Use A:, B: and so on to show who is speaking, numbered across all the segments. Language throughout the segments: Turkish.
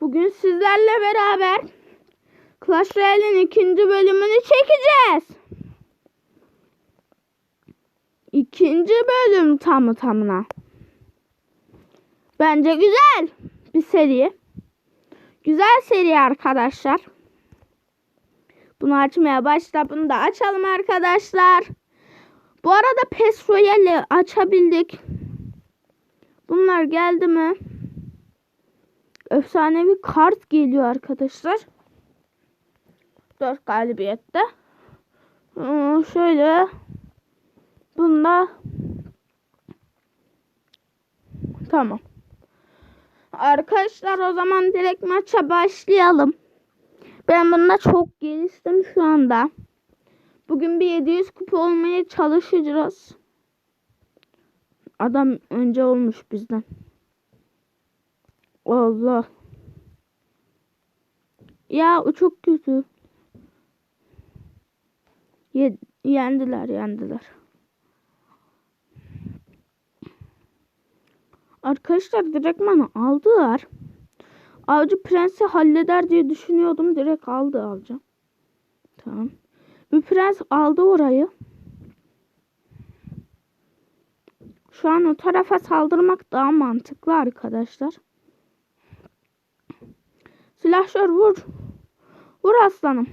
A: Bugün sizlerle beraber Clash Royale'in ikinci bölümünü çekeceğiz. İkinci bölüm tamı tamına. Bence güzel bir seri. Güzel seri arkadaşlar. Bunu açmaya başla. Bunu da açalım arkadaşlar. Bu arada PES Royale'i açabildik. Bunlar geldi mi? Efsanevi kart geliyor arkadaşlar. 4 galibiyette. Ee, şöyle. Bunda Tamam. Arkadaşlar o zaman direkt maça başlayalım. Ben bunda çok geliştim şu anda. Bugün bir 700 kupa olmaya çalışacağız. Adam önce olmuş bizden. Allah. Ya o çok kötü. Ye yendiler yendiler. Arkadaşlar direktman aldılar. Avcı prensi halleder diye düşünüyordum. Direkt aldı avcı. Tamam. Bir prens aldı orayı. Şu an o tarafa saldırmak daha mantıklı arkadaşlar. Silahşör vur. Vur aslanım.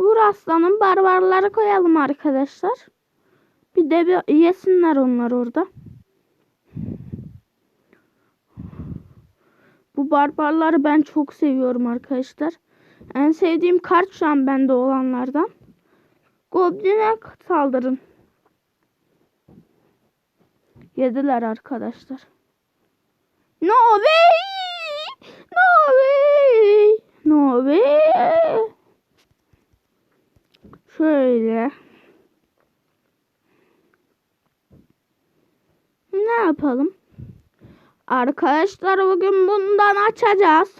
A: Vur aslanım. Barbarları koyalım arkadaşlar. Bir de bir yesinler onlar orada. Bu barbarları ben çok seviyorum arkadaşlar. En sevdiğim kart şu an bende olanlardan. Goblin'e saldırın. Yediler arkadaşlar. No way! No way! No way! Şöyle. Ne yapalım? Arkadaşlar bugün bundan açacağız.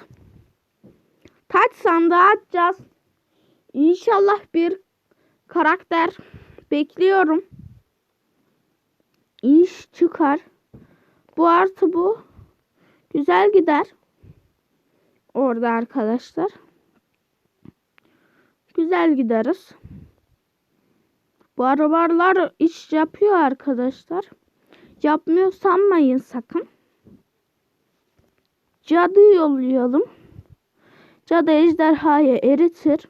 A: Taç sandığı açacağız. İnşallah bir karakter bekliyorum. İş çıkar. Bu artı bu. Güzel gider. Orada arkadaşlar. Güzel gideriz. Bu arabalar iş yapıyor arkadaşlar. Yapmıyor sanmayın sakın. Cadı yollayalım. Cadı ejderhayı eritir.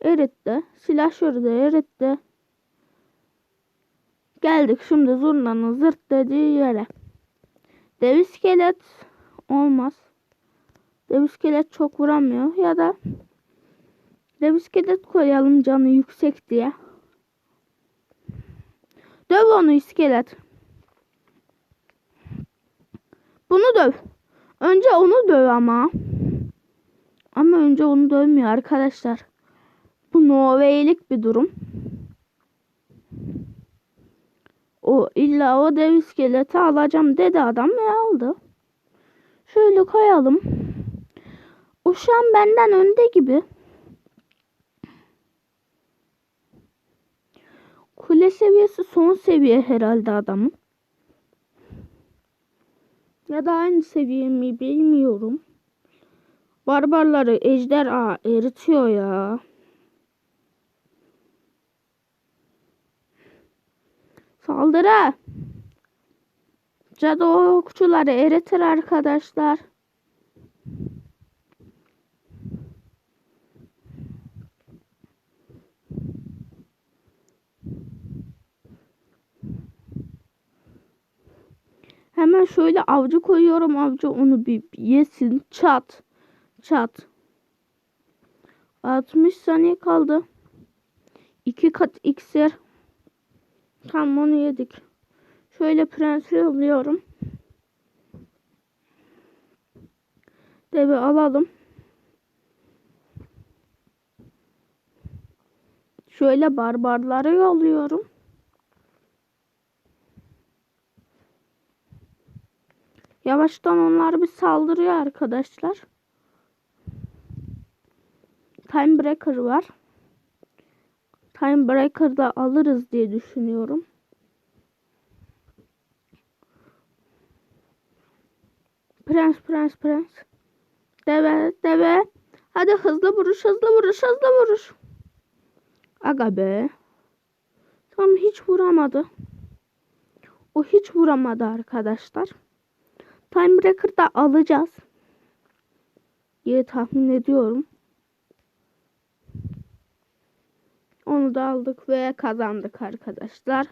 A: Eritti. Silahşörü de eritti. Geldik şimdi zurnanın zırt dediği yere. Dev iskelet olmaz. Dev iskelet çok vuramıyor. Ya da dev iskelet koyalım canı yüksek diye. Döv onu iskelet. Bunu döv. Önce onu döv ama. Ama önce onu dövmüyor arkadaşlar. Bu noveylik bir durum. O illa o dev iskeleti alacağım dedi adam ve aldı. Şöyle koyalım. O şu an benden önde gibi. Kule seviyesi son seviye herhalde adamın. Ya da aynı seviye mi bilmiyorum. Barbarları ejderha eritiyor ya. Saldırı. Cadı okçuları eritir arkadaşlar. Hemen şöyle avcı koyuyorum. Avcı onu bir yesin. Çat. Çat. 60 saniye kaldı. 2 kat iksir. Tam onu yedik. Şöyle prensi alıyorum. Devi alalım. Şöyle barbarları yolluyorum. Yavaştan onlar bir saldırıyor arkadaşlar. Time Breaker var. Time Breaker'da alırız diye düşünüyorum. Prens prens prens. Deve deve. Hadi hızlı vuruş hızlı vuruş hızlı vuruş. Aga be. Tam hiç vuramadı. O hiç vuramadı arkadaşlar. Timebreaker da alacağız. diye tahmin ediyorum. Onu da aldık ve kazandık arkadaşlar.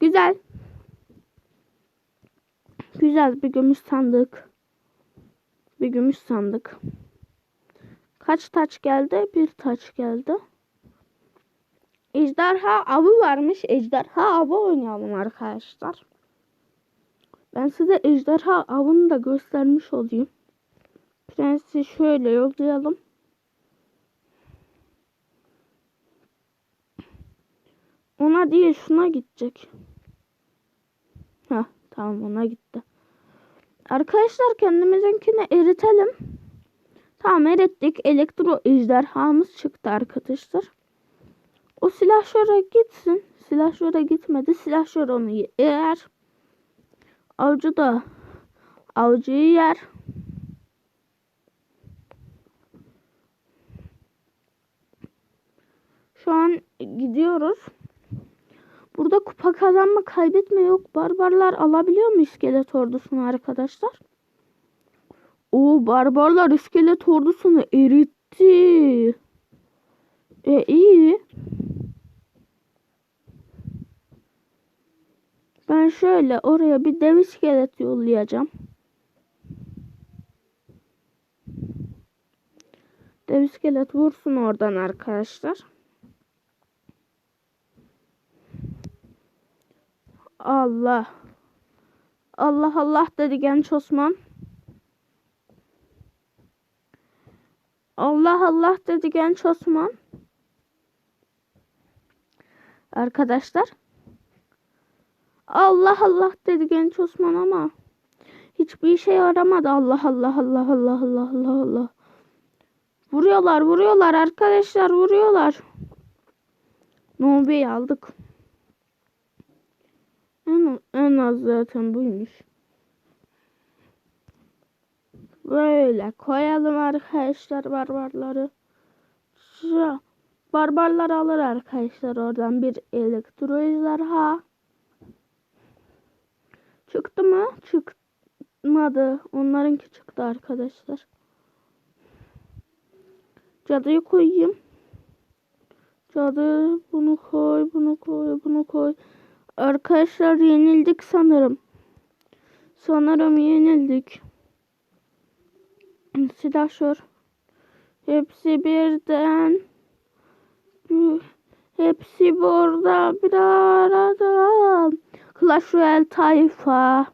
A: Güzel. Güzel bir gümüş sandık. Bir gümüş sandık. Kaç taç geldi? Bir taç geldi. Ejderha avı varmış. Ejderha avı oynayalım arkadaşlar. Ben size ejderha avını da göstermiş olayım. Prensi şöyle yollayalım. Ona değil şuna gidecek. Ha tamam ona gitti. Arkadaşlar kendimizinkini eritelim. Tamam erittik. Elektro ejderhamız çıktı arkadaşlar. O silahşöre gitsin. Silahşöre gitmedi. Silahşör onu yer. Avcı da avcıyı yer. Şu an gidiyoruz. Burada kupa kazanma kaybetme yok. Barbarlar alabiliyor mu iskelet ordusunu arkadaşlar? O barbarlar iskelet ordusunu eritti. E iyi. Ben şöyle oraya bir dev iskelet yollayacağım. Dev iskelet vursun oradan arkadaşlar. Allah. Allah Allah dedi genç Osman. Allah Allah dedi genç Osman. Arkadaşlar. Allah Allah dedi genç Osman ama hiçbir işe yaramadı. Allah Allah Allah Allah Allah Allah Allah. Vuruyorlar vuruyorlar arkadaşlar vuruyorlar. Nobe'yi aldık. En, en az zaten buymuş. Böyle koyalım arkadaşlar barbarları. Şu barbarlar alır arkadaşlar oradan bir elektro ejderha. Çıktı mı? Çıkmadı. Onlarınki çıktı arkadaşlar. Cadıyı koyayım. Cadı bunu koy, bunu koy, bunu koy. Arkadaşlar yenildik sanırım. Sanırım yenildik. Silahşör. Hepsi birden. Hepsi burada bir arada. Clash Royale tayfa.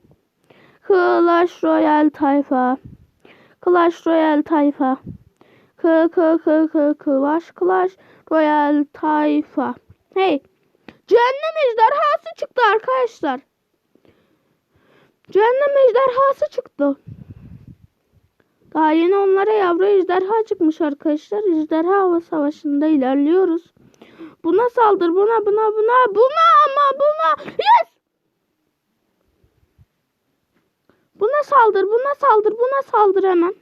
A: Clash Royale tayfa. Clash Royale tayfa. K k k k Clash Clash Royale tayfa. Hey. Cehennem ejderhası çıktı arkadaşlar. Cehennem ejderhası çıktı. Daha yeni onlara yavru ejderha çıkmış arkadaşlar. Ejderha hava savaşında ilerliyoruz. Buna saldır buna buna buna buna ama buna. Yes! Buna saldır buna saldır buna saldır hemen.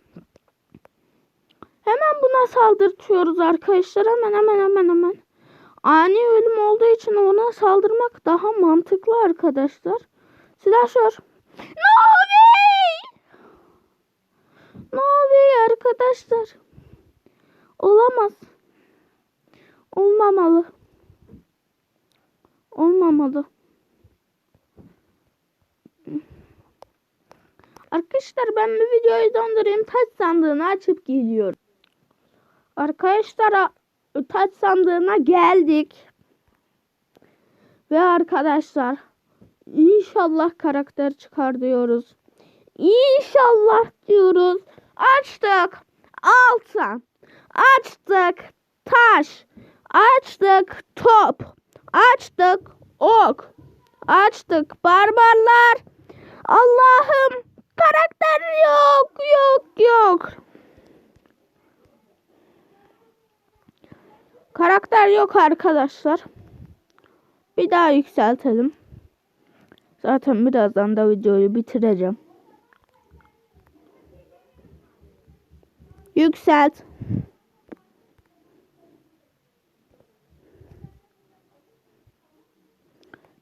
A: Hemen buna saldırtıyoruz arkadaşlar. Hemen hemen hemen hemen. Ani ölüm olduğu için ona saldırmak daha mantıklı arkadaşlar. Silahşör. No way! No way arkadaşlar. Olamaz. Olmamalı. Olmamalı. Arkadaşlar ben bir videoyu dondurayım. Taç sandığını açıp geliyorum. Arkadaşlar taç sandığına geldik. Ve arkadaşlar inşallah karakter çıkar diyoruz. İnşallah diyoruz. Açtık. Altın. Açtık. Taş. Açtık. Top. Açtık. Ok. Açtık. Barbarlar. Allah'ım karakter yok yok yok. Karakter yok arkadaşlar. Bir daha yükseltelim. Zaten birazdan da videoyu bitireceğim. Yükselt.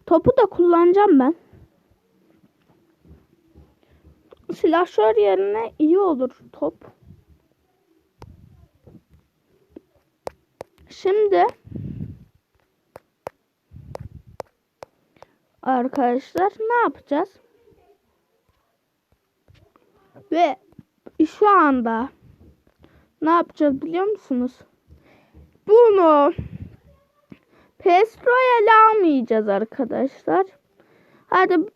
A: Topu da kullanacağım ben. Silahşör yerine iyi olur top. Şimdi arkadaşlar ne yapacağız? Ve şu anda ne yapacağız biliyor musunuz? Bunu Royale almayacağız arkadaşlar. Hadi